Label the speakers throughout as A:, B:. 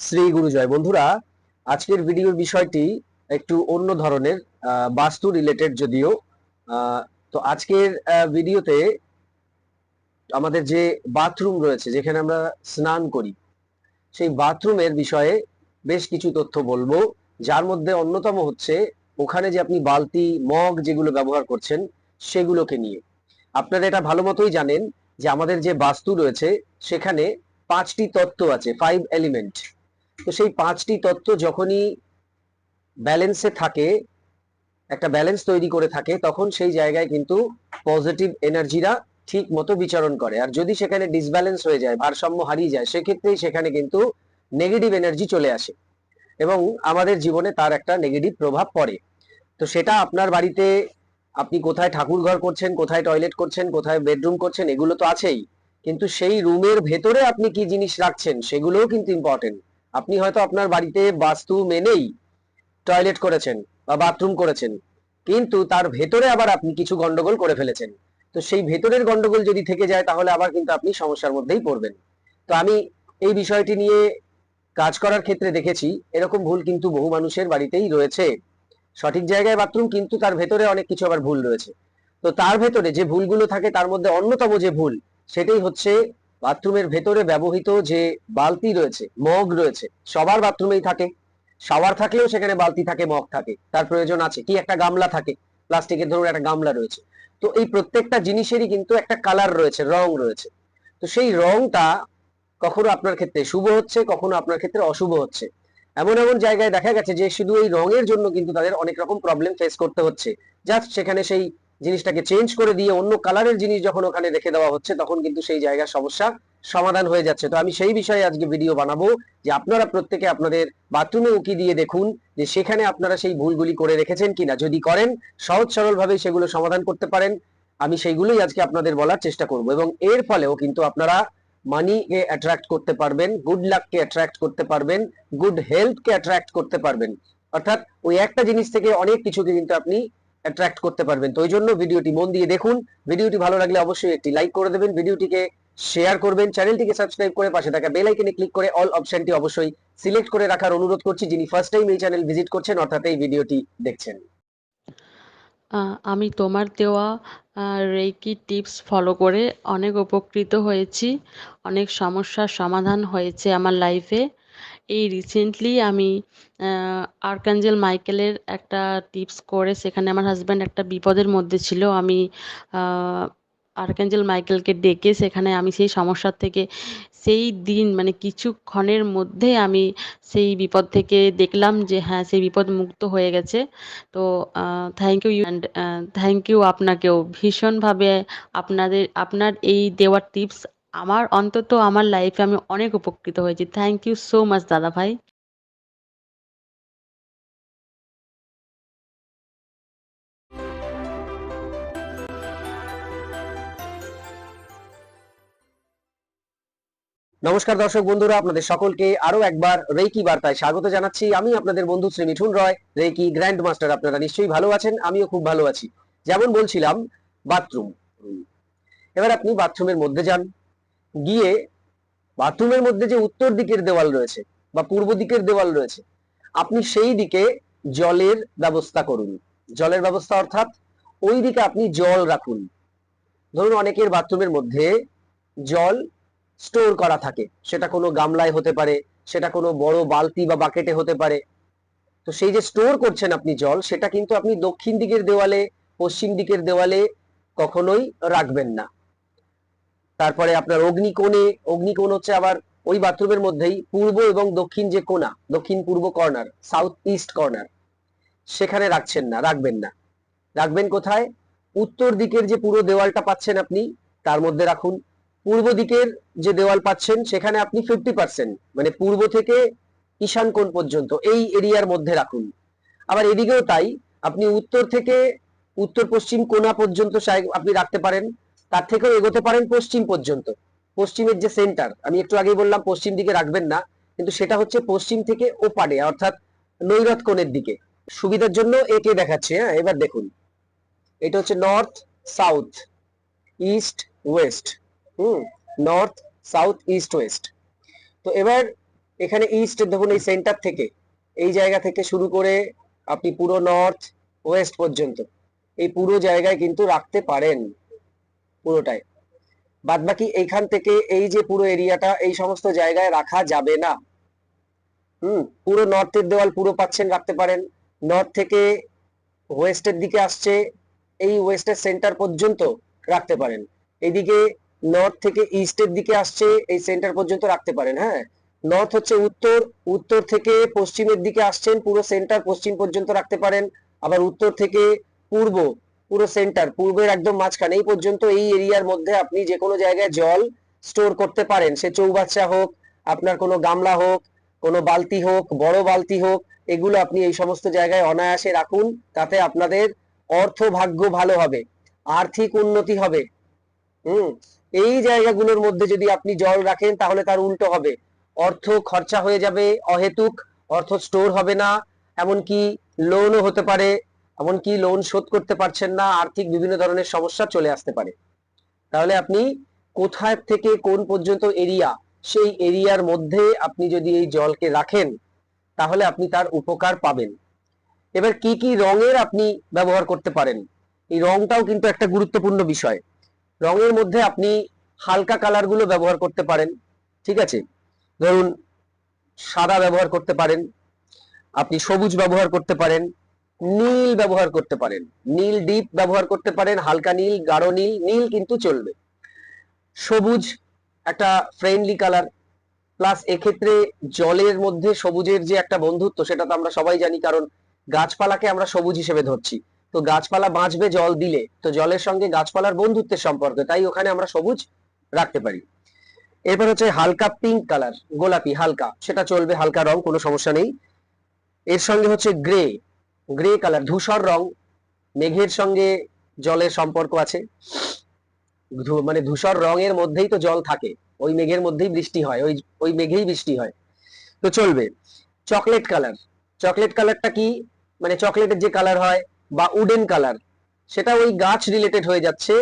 A: শ্রী গুরুজয় বন্ধুরা, আজকের ভিডিওর বিষয়টি একটু অন্য ধরনের বাস্তু রিলেটেড যদিও তো আজকের ভিডিওতে আমাদের যে বাথরুম রয়েছে, যেখানে আমরা স্নান করি, সেই বাথরুমের বিষয়ে বেশ কিছু তথ্য বলব। যার মধ্যে অন্যতম হচ্ছে, ওখানে যে আপনি বালতি, মগ যেগুলো ব্যবহার করছেন, সেগুলোকে নিয়ে। আপনারা এটা ভালো মতোই জানেন যে আমাদের যে বাস্তু রয়েছে, সেখানে পাঁচটি তত্ত্ব আছে ফাইভ এলিমেন্ট তো সেই পাঁচটি তত্ত্ব যখনই ব্যালেন্সে থাকে, একটা ব্যালেন্স তৈরি করে থাকে, তখন সেই জায়গায় কিন্তু পজিটিভ এনার্জিরা ঠিক মতো বিচরণ করে। আর যদি সেখানে ডিসব্যালেন্স হয়ে যায়, ভারসাম্য হারিয়ে যায়, সেক্ষেত্রেই সেখানে কিন্তু নেগেটিভ এনার্জি চলে আসে এবং আমাদের জীবনে তার একটা নেগেটিভ প্রভাব পড়ে। তো সেটা আপনার বাড়িতে আপনি কোথায় ঠাকুর ঘর করছেন, কোথায় টয়লেট করছেন, কোথায় বেডরুম করছেন, এগুলো তো আছেই। কিন্তু সেই রুমের ভেতরে আপনি কি জিনিস রাখছেন, সেগুলোও কিন্তু ইম্পর্টেন্ট আপনি হয়তো আপনার বাড়িতে বাস্তু মেনেই টয়লেট করেছেন বা বাথরুম করেছেন, কিন্তু তার ভেতরে আবার আপনি কিছু গন্ডগোল করে ফেলেছেন। তো সেই ভেতরের গন্ডগোল যদি থেকে যায়, তাহলে আবার কিন্তু আপনি সমস্যার মধ্যেই পড়বেন। তো আমি এই বিষয়টি নিয়ে কাজ করার ক্ষেত্রে দেখেছি, এরকম ভুল কিন্তু বহু মানুষের বাড়িতেই রয়েছে। সঠিক জায়গায় বাথরুম, কিন্তু তার ভেতরে অনেক কিছু আবার ভুল রয়েছে। তো তার ভেতরে যে ভুলগুলো থাকে, তার মধ্যে অন্যতম যে ভুল, সেটাই হচ্ছে বাথরুমের ভেতরে ব্যবহৃত যে বালতি রয়েছে, মগ রয়েছে, সবার বাথরুমেই থাকে। শাওয়ার থাকলেও সেখানে বালতি থাকে, মগ থাকে। তার প্রয়োজন আছে। কি একটা গামলা থাকে? প্লাস্টিকের ধরুন একটা গামলা রয়েছে। তো এই প্রত্যেকটা জিনিসেরই কিন্তু একটা কালার রয়েছে, রং রয়েছে। তো সেই রংটা কখনো আপনার ক্ষেত্রে শুভ হচ্ছে, কখনো আপনার ক্ষেত্রে অশুভ হচ্ছে। এমন এমন জায়গায় দেখা গেছে যে শুধু এই রঙের জন্য কিন্তু তাদের অনেক রকম প্রবলেম ফেস করতে হচ্ছে। জাস্ট সেখানে সেই জিনিসটাকে চেঞ্জ করে দিয়ে অন্য কালারের জিনিস যখন ওখানে রেখে দেওয়া হচ্ছে, তখন কিন্তু সেই জায়গার সমস্যা সমাধান হয়ে যাচ্ছে। তো আমি সেই বিষয়ে আজকে ভিডিও বানাবো যে আপনারা প্রত্যেকে আপনাদের বাথরুমে উকি দিয়ে দেখুন যে সেখানে আপনারা সেই ভুলগুলি করে রেখেছেন কিনা। যদি করেন, সহজ সরল ভাবে সেগুলো সমাধান করতে পারেন। আমি সেইগুলোই আজকে আপনাদের বলার চেষ্টা করব এবং এর ফলেও কিন্তু আপনারা মানিকে অ্যাট্রাক্ট করতে পারবেন গুড লাককে অ্যাট্রাক্ট করতে পারবেন গুড হেলথকে অ্যাট্রাক্ট করতে পারবেন। অর্থাৎ ওই একটা জিনিস থেকে অনেক কিছুকে কিন্তু আপনি অ্যাট্রাক্ট করতে পারবেন। তো ওই জন্য ভিডিওটি মন দিয়ে দেখুন। ভিডিওটি ভালো লাগলে অবশ্যই একটি লাইক করে দেবেন। ভিডিওটিকে শেয়ার করবেন। চ্যানেলটিকে সাবস্ক্রাইব করে পাশে থাকা বেল আইকনে ক্লিক করে অল অপশনটি অবশ্যই সিলেক্ট করে রাখার অনুরোধ করছি। যিনি ফার্স্ট টাইম এই চ্যানেল ভিজিট করছেন, অর্থাৎ এই ভিডিওটি দেখছেন।
B: আমি তোমার দেওয়া রেকি টিপস ফলো করে অনেক উপকৃত হয়েছি। অনেক সমস্যার সমাধান হয়েছে আমার লাইফে এই রিসেন্টলি আমি আর্কাঞ্জেল মাইকেলের একটা টিপস করে সেখানে আমার হাজব্যান্ড একটা বিপদের মধ্যে ছিল। আমি আর্কাঞ্জেল মাইকেলকে ডেকে সেখানে আমি সেই সমস্যার থেকে, সেই দিন মানে কিছুক্ষণের মধ্যে আমি সেই বিপদ থেকে দেখলাম যে হ্যাঁ সেই বিপদ মুক্ত হয়ে গেছে। তো thank you and thank you আপনাকেও। ভীষণভাবে আপনাদের, আপনার এই দেওয়ার টিপস আমার অন্তত আমার লাইফে আমি অনেক উপকৃত হয়েছি। থ্যাংক ইউ সো মাচ দাদা ভাই।
A: নমস্কার দর্শক বন্ধুরা, আপনাদের সকলকে আরও একবার রেকি বার্তায় স্বাগত জানাচ্ছি। আমি আপনাদের বন্ধু Shri Mithun Roy reiki grand master আপনারা নিশ্চয়ই ভালো আছেন, আমিও খুব ভালো আছি। যেমন বলছিলাম, বাথরুম। এবার আপনি বাথরুমের মধ্যে যান গিয়ে বাথরুমের মধ্যে যে উত্তর দিকের দেওয়াল রয়েছে বা পূর্ব দিকের দেওয়াল রয়েছে, আপনি সেই দিকে জলের ব্যবস্থা করুন। জলের ব্যবস্থা অর্থাৎ ওই দিকে আপনি জল রাখুন। ধরুন অনেকের বাথরুমের মধ্যে জল স্টোর করা থাকে। সেটা কোনো গামলায় হতে পারে, সেটা কোনো বড় বালতি বা বাকেটে হতে পারে। তো সেই যে স্টোর করছেন আপনি জল, সেটা কিন্তু আপনি দক্ষিণ দিকের দেওয়ালে, পশ্চিম দিকের দেওয়ালে কখনোই রাখবেন না। তারপরে আপনার অগ্নিকোণে, অগ্নিকোণ হচ্ছে আবার ওই বাথরুমের মধ্যেই, পূর্ব এবং দক্ষিণ যে কোণা, দক্ষিণ পূর্ব কর্নার সাউথ ইস্ট কর্নার সেখানে রাখছেন না, রাখবেন না। রাখবেন কোথায়? উত্তর দিকের যে পুরো দেওয়ালটা পাচ্ছেন আপনি, তার মধ্যে রাখুন। পূর্ব দিকের যে দেওয়াল পাচ্ছেন, সেখানে আপনি ফিফটি পার্সেন্ট মানে পূর্ব থেকে ঈশান কোণ পর্যন্ত, এই এরিয়ার মধ্যে রাখুন। আবার এদিকেও তাই, আপনি উত্তর থেকে উত্তর পশ্চিম কোণা পর্যন্ত আপনি রাখতে পারেন। তার থেকেও এগোতে পারেন পশ্চিম পর্যন্ত। পশ্চিমের যে সেন্টার আমি একটু আগেই বললাম পশ্চিম দিকে রাখবেন না, কিন্তু সেটা হচ্ছে পশ্চিম থেকে ওপারে, অর্থাৎ নৈরথ কোণের দিকে। সুবিধার জন্য একে দেখাচ্ছে হ্যাঁ এবার দেখুন। এটা হচ্ছে north south east west hmm north south east west তো এবার এখানে ইস্ট দেখুন এই সেন্টার থেকে, এই জায়গা থেকে শুরু করে আপনি পুরো নর্থ ওয়েস্ট পর্যন্ত, এই পুরো জায়গায় কিন্তু রাখতে পারেন। পুরোটাই। বাদ বাকি এইখান থেকে এই যে পুরো এরিয়াটা, এই সমস্ত জায়গায় রাখা যাবে না। হুম, পুরো নর্থের দেওয়াল পুরো পাচ্ছেন, রাখতে পারেন। নর্থ থেকে ওয়েস্টের দিকে আসছে, এই ওয়েস্টের সেন্টার পর্যন্ত রাখতে পারেন। এদিকে নর্থ থেকে ইস্টের দিকে আসছে, এই সেন্টার পর্যন্ত রাখতে পারেন হ্যাঁ। নর্থ হচ্ছে উত্তর উত্তর থেকে পশ্চিমের দিকে আসছেন, পুরো সেন্টার পশ্চিম পর্যন্ত রাখতে পারেন। আবার উত্তর থেকে পূর্ব পুরো সেন্টার পূর্বের একদম মাঝখানে, এই পর্যন্ত এই এরিয়ার মধ্যে আপনি যে কোনো জায়গায় জল স্টোর করতে পারেন। সে চৌবাচ্চা হোক, আপনার কোনো গামলা হোক, কোনো বালতি হোক, বড় বালতি হোক, এগুলো আপনি এই সমস্ত জায়গায় অনায়াসে রাখুন, তাতে আপনাদের অর্থ ভাগ্য ভালো হবে, আর্থিক উন্নতি হবে। হুম, এই জায়গাগুলোর মধ্যে যদি আপনি জল রাখেন, তাহলে তার উল্টো হবে। অর্থ খরচা হয়ে যাবে, অহেতুক, অর্থ স্টোর হবে না, এমনকি লোনও হতে পারে এমনকি লোন শোধ করতে পারছেন না, আর্থিক বিভিন্ন ধরনের সমস্যা চলে আসতে পারে। তাহলে আপনি কোথায় থেকে কোন পর্যন্ত এরিয়া সেই এরিয়ার মধ্যে আপনি যদি এই জলকে রাখেন, তাহলে আপনি তার উপকার পাবেন। এবার কি কি রঙের আপনি ব্যবহার করতে পারেন? এই রংটাও কিন্তু একটা গুরুত্বপূর্ণ বিষয়। রঙের মধ্যে আপনি হালকা কালারগুলো ব্যবহার করতে পারেন, ঠিক আছে? ধরুন, সাদা ব্যবহার করতে পারেন, আপনি সবুজ ব্যবহার করতে পারেন নীল ব্যবহার করতে পারেন। নীল ডিপ ব্যবহার করতে পারেন, হালকা নীল, গাঢ় নীল নীল কিন্তু চলবে। সবুজ একটা ফ্রেন্ডলি কালার প্লাস এক্ষেত্রে জলের মধ্যে সবুজের যে একটা বন্ধুত্ব, সেটা তো আমরা সবাই জানি, কারণ গাছপালাকে আমরা সবুজ হিসেবে ধরছি। তো গাছপালা বাঁচবে জল দিলে, তো জলের সঙ্গে গাছপালার বন্ধুত্বের সম্পর্ক, তাই ওখানে আমরা সবুজ রাখতে পারি। এরপর হচ্ছে হালকা পিঙ্ক কালার গোলাপি, হালকা, সেটা চলবে হালকা রং, কোনো সমস্যা নেই। এর সঙ্গে হচ্ছে গ্রে গ্রে কালার ধূসর রং, মেঘের সঙ্গে জলের সম্পর্ক আছে। মানে ধূসর রঙের মধ্যেই তো জল থাকে, ওই মেঘের মধ্যেই বৃষ্টি হয়, ওই ওই মেঘেই বৃষ্টি হয়। তো চলবে চকলেট কালার চকলেট কালারটা কি? মানে চকলেটের যে কালার হয়, বা উডেন কালার সেটা ওই গাছ রিলেটেড হয়ে যাচ্ছে,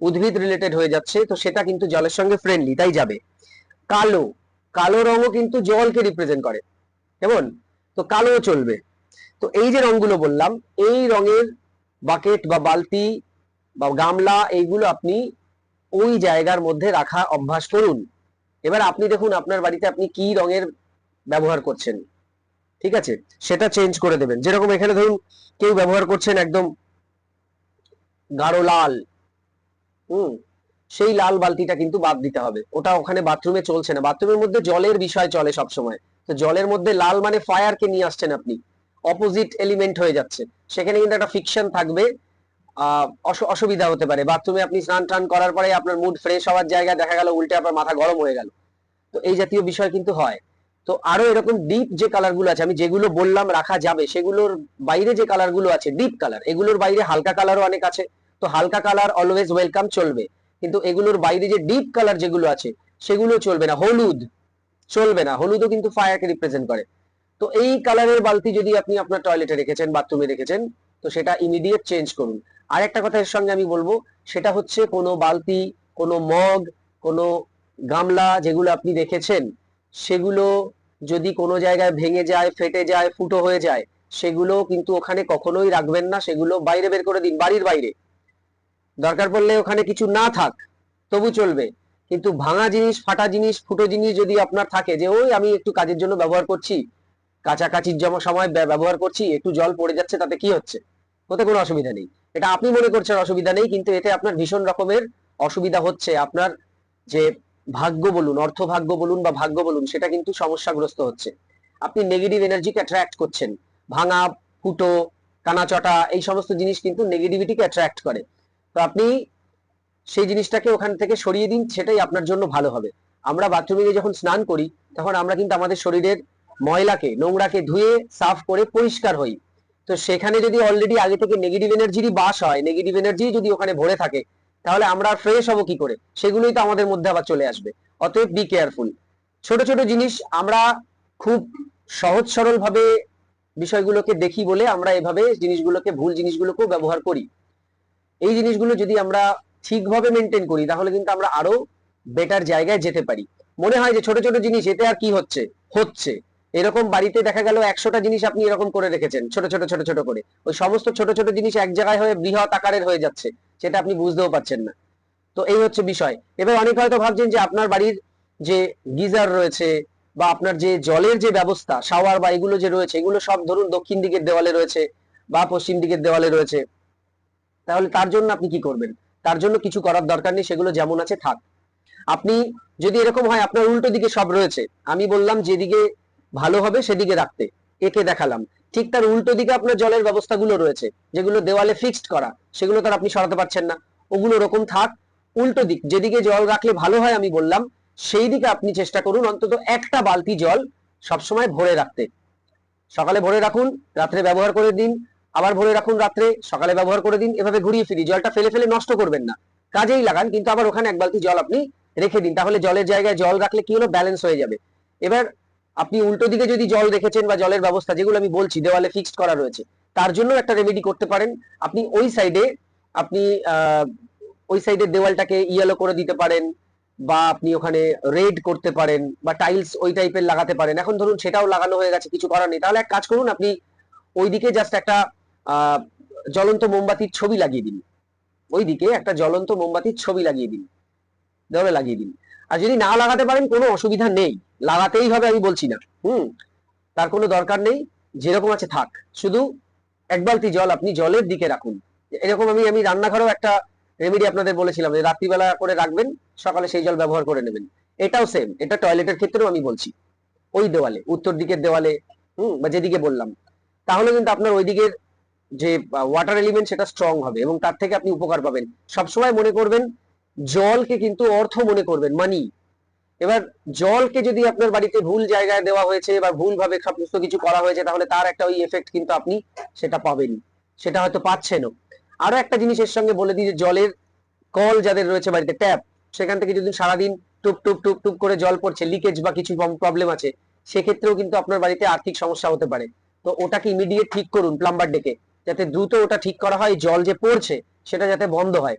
A: উদ্ভিদ রিলেটেড হয়ে যাচ্ছে, তো সেটা কিন্তু জলের সঙ্গে ফ্রেন্ডলি তাই যাবে। কালো কালো রঙও কিন্তু জলকে রিপ্রেজেন্ট করে, কেমন? তো কালো চলবে। তো এই যে রংগুলো বললাম, এই রঙের বাকেট বা বালতি বা গামলা এইগুলো আপনি ওই জায়গার মধ্যে রাখা অভ্যাস করুন। এবার আপনি দেখুন আপনার বাড়িতে আপনি কি রঙের ব্যবহার করছেন, ঠিক আছে? সেটা চেঞ্জ করে দেবেন। যেরকম এখানে ধরুন কেউ ব্যবহার করছেন একদম গাঢ় লাল, হুম, সেই লাল বালতিটা কিন্তু বাদ দিতে হবে। ওটা ওখানে বাথরুমে চলছে না। বাথরুমের মধ্যে জলের বিষয় চলে সব সময় তো জলের মধ্যে লাল মানে ফায়ারকে নিয়ে আসছেন আপনি। অপোজিট এলিমেন্ট হয়ে যাচ্ছে। সেখানে কিন্তু একটা ফিকশন থাকবে অসুবিধা হতে পারে। বাথরুমে আপনি স্নান টান করার পরে আপনার মুড ফ্রেশ হওয়ার জায়গায় দেখা গেল উল্টে আপনার মাথা গরম হয়ে গেল। তো এই জাতীয় বিষয় কিন্তু হয়। তো আরও এরকম ডিপ যে কালারগুলো আছে, আমি যেগুলো বললাম রাখা যাবে, সেগুলোর বাইরে যে কালারগুলো আছে ডিপ কালার এগুলোর বাইরে হালকা কালারও অনেক আছে। তো হালকা কালার অলওয়েজ ওয়েলকাম চলবে। কিন্তু এগুলোর বাইরে যে ডিপ কালার যেগুলো আছে, সেগুলো চলবে না। হলুদ, চলবে না। হলুদও কিন্তু ফায়ারকে রিপ্রেজেন্ট করে। তো এই কালারের বালতি যদি আপনি আপনার টয়লেটে রেখেছেন বাথরুমে রেখেছেন, তো সেটা ইমিডিয়েট চেঞ্জ করুন। আর একটা কথা এর সঙ্গে আমি বলব, সেটা হচ্ছে কোনো বালতি, কোনো মগ, কোনো গামলা যেগুলো আপনি রেখেছেন, সেগুলো যদি কোনো জায়গায় ভেঙে যায়, ফেটে যায়, ফুটো হয়ে যায় সেগুলো কিন্তু ওখানে কখনোই রাখবেন না, সেগুলো বাইরে বের করে দিন, বাড়ির বাইরে। দরকার পড়লে ওখানে কিছু না থাক, তবু চলবে। কিন্তু ভাঙা জিনিস, ফাটা জিনিস, ফুটো জিনিস যদি আপনার থাকে যে, ওই আমি একটু কাজের জন্য ব্যবহার করছি কাছাকাছির জমা সময় ব্যবহার করছি, একটু জল পড়ে যাচ্ছে, তাতে কি হচ্ছে? ওতে কোনো অসুবিধা নেই। এটা আপনি মনে করছেন অসুবিধা নেই, কিন্তু এতে আপনার ভীষণ রকমের অসুবিধা হচ্ছে। আপনার যে ভাগ্য বলুন অর্থ ভাগ্য বলুন বা ভাগ্য বলুন, সেটা কিন্তু সমস্যাগ্রস্ত হচ্ছে। আপনি নেগেটিভ এনার্জিকে অ্যাট্রাক্ট করছেন। ভাঙা, ফুটো, কানাচটা, এই সমস্ত জিনিস কিন্তু নেগেটিভিটিকে অ্যাট্রাক্ট করে। তো আপনি সেই জিনিসটাকে ওখান থেকে সরিয়ে দিন, সেটাই আপনার জন্য ভালো হবে। আমরা বাথরুমে যখন স্নান করি, তখন আমরা কিন্তু আমাদের শরীরের ময়লাকে, নোংরাকে ধুয়ে সাফ করে পরিষ্কার হই। তো সেখানে যদি অলরেডি আগে থেকে নেগেটিভ এনার্জিরই বাস হয় নেগেটিভ এনার্জি যদি ওখানে ভরে থাকে, তাহলে আমরা ফ্রেশ হব কি করে? সেগুলোই তো আমাদের মধ্যে আবার চলে আসবে। অতএব বি কেয়ারফুল ছোট ছোট জিনিস আমরা খুব সহজ সরল ভাবে বিষয়গুলোকে দেখি বলে আমরা এভাবে জিনিসগুলোকে, ভুল জিনিসগুলোকেও ব্যবহার করি। এই জিনিসগুলো যদি আমরা ঠিকভাবে মেনটেন করি, তাহলে কিন্তু আমরা আরও বেটার জায়গায় যেতে পারি। মনে হয় যে ছোট ছোট জিনিস, এতে আর কি হচ্ছে? হচ্ছে। এরকম বাড়িতে দেখা গেল একশোটা জিনিস আপনি এরকম করে রেখেছেন, ছোট ছোট ছোট ছোট করে। ওই সমস্ত ছোট ছোট জিনিস এক জায়গায় হয়ে বৃহৎ আকারের হয়ে যাচ্ছে, সেটা আপনি বুঝতেও পারছেন না। তো এই হচ্ছে বিষয়। এবার অনেকে হয়তো ভাবছেন যে আপনার বাড়ির যে গিজার রয়েছে বা আপনার যে জলের যে ব্যবস্থা, শাওয়ার বা এগুলো যে রয়েছে, এগুলো সব ধরুন দক্ষিণ দিকের দেওয়ালে রয়েছে বা পশ্চিম দিকের দেওয়ালে রয়েছে, তাহলে তার জন্য আপনি কি করবেন? তার জন্য কিছু করার দরকার নেই, সেগুলো যেমন আছে থাক। আপনি যদি এরকম হয়, আপনার উল্টো দিকে সব রয়েছে। আমি বললাম যেদিকে ভালো হবে সেদিকে রাখতে। একে দেখালাম। ঠিক তার উল্টো দিকে আপনার জলের ব্যবস্থাগুলো রয়েছে, যেগুলো দেওয়ালে ফিক্সড করা, সেগুলো তার আপনি সরাতে পারছেন না। ওগুলো ওরকম থাক। উল্টো দিক, যেদিকে জল রাখলে ভালো হয় আমি বললাম, সেই দিকে আপনি চেষ্টা করুন অন্তত একটা বালতি জল সবসময় ভরে রাখতে। সকালে ভরে রাখুন, রাত্রে ব্যবহার করে দিন, আবার ভরে রাখুন রাত্রে, সকালে ব্যবহার করে দিন, এভাবে ঘুরিয়ে ফিরি জলটা ফেলে ফেলে নষ্ট করবেন না। কাজেই লাগান, কিন্তু আবার ওখানে এক বালতি জল আপনি রেখে দিন, তাহলে জলের জায়গায় জল রাখলে কি হলো? ব্যালেন্স হয়ে যাবে। এবার আপনি উল্টো দিকে যদি জল রেখেছেন বা জলের ব্যবস্থা যেগুলো আমি বলছি, দেওয়ালে ফিক্সড করা রয়েছে, তার জন্য একটা রেমেডি করতে পারেন। আপনি ওই সাইডে আপনি ওই সাইডের দেওয়ালটাকে ইয়েলো করে দিতে পারেন বা আপনি ওখানে রেড করতে পারেন বা টাইলস ওই টাইপের লাগাতে পারেন। এখন ধরুন সেটাও লাগানো হয়ে গেছে, কিছু করার নেই। তাহলে এক কাজ করুন, আপনি ওইদিকে জাস্ট একটা জ্বলন্ত মোমবাতির ছবি লাগিয়ে দিন। ওইদিকে একটা জ্বলন্ত মোমবাতির ছবি লাগিয়ে দিন। দেওয়ালে লাগিয়ে দিন। আর যদি না লাগাতে পারেন, কোনো অসুবিধা নেই। লাগাতেই হবে আমি বলছি না। হুম? তার কোনো দরকার নেই। যেরকম আছে থাক। শুধু এক বালতি জল আপনি জলের দিকে রাখুন। এরকম আমি আমি রান্নাঘরেও একটা রেমেডি আপনাদের বলেছিলাম যে রাত্রিবেলা করে রাখবেন, সকালে সেই জল ব্যবহার করে নেবেন। এটাও সেম এটা টয়লেটের ক্ষেত্রেও আমি বলছি। ওই দেওয়ালে, উত্তর দিকের দেওয়ালে, হুম? বা যেদিকে বললাম। তাহলে কিন্তু আপনার ওই দিকের যে ওয়াটার এলিমেন্ট সেটা স্ট্রং হবে এবং তার থেকে আপনি উপকার পাবেন। সবসময় মনে করবেন জলকে কিন্তু অর্থ মনে করবেন মানি এবার জলকে যদি আপনার বাড়িতে ভুল জায়গায় দেওয়া হয়েছে বা ভুল ভাবে সমস্ত কিছু করা হয়েছে, তাহলে তার একটা ওই এফেক্ট কিন্তু আপনি সেটা পাবেন সেটা হয়তো পাচ্ছেনও। আরও একটা জিনিসের সঙ্গে বলে দিই যে জলের কল যাদের রয়েছে বাড়িতে ট্যাপ সেখান থেকে যদি সারাদিন টুপ টুপ টুপ টুপ করে জল পড়ছে লিকেজ বা কিছু প্রবলেম আছে, সেক্ষেত্রেও কিন্তু আপনার বাড়িতে আর্থিক সমস্যা হতে পারে। তো ওটাকে ইমিডিয়েট ঠিক করুন প্লাম্বার ডেকে, যাতে দ্রুত ওটা ঠিক করা হয়, জল যে পড়ছে, সেটা যাতে বন্ধ হয়।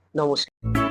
A: নমস্কার।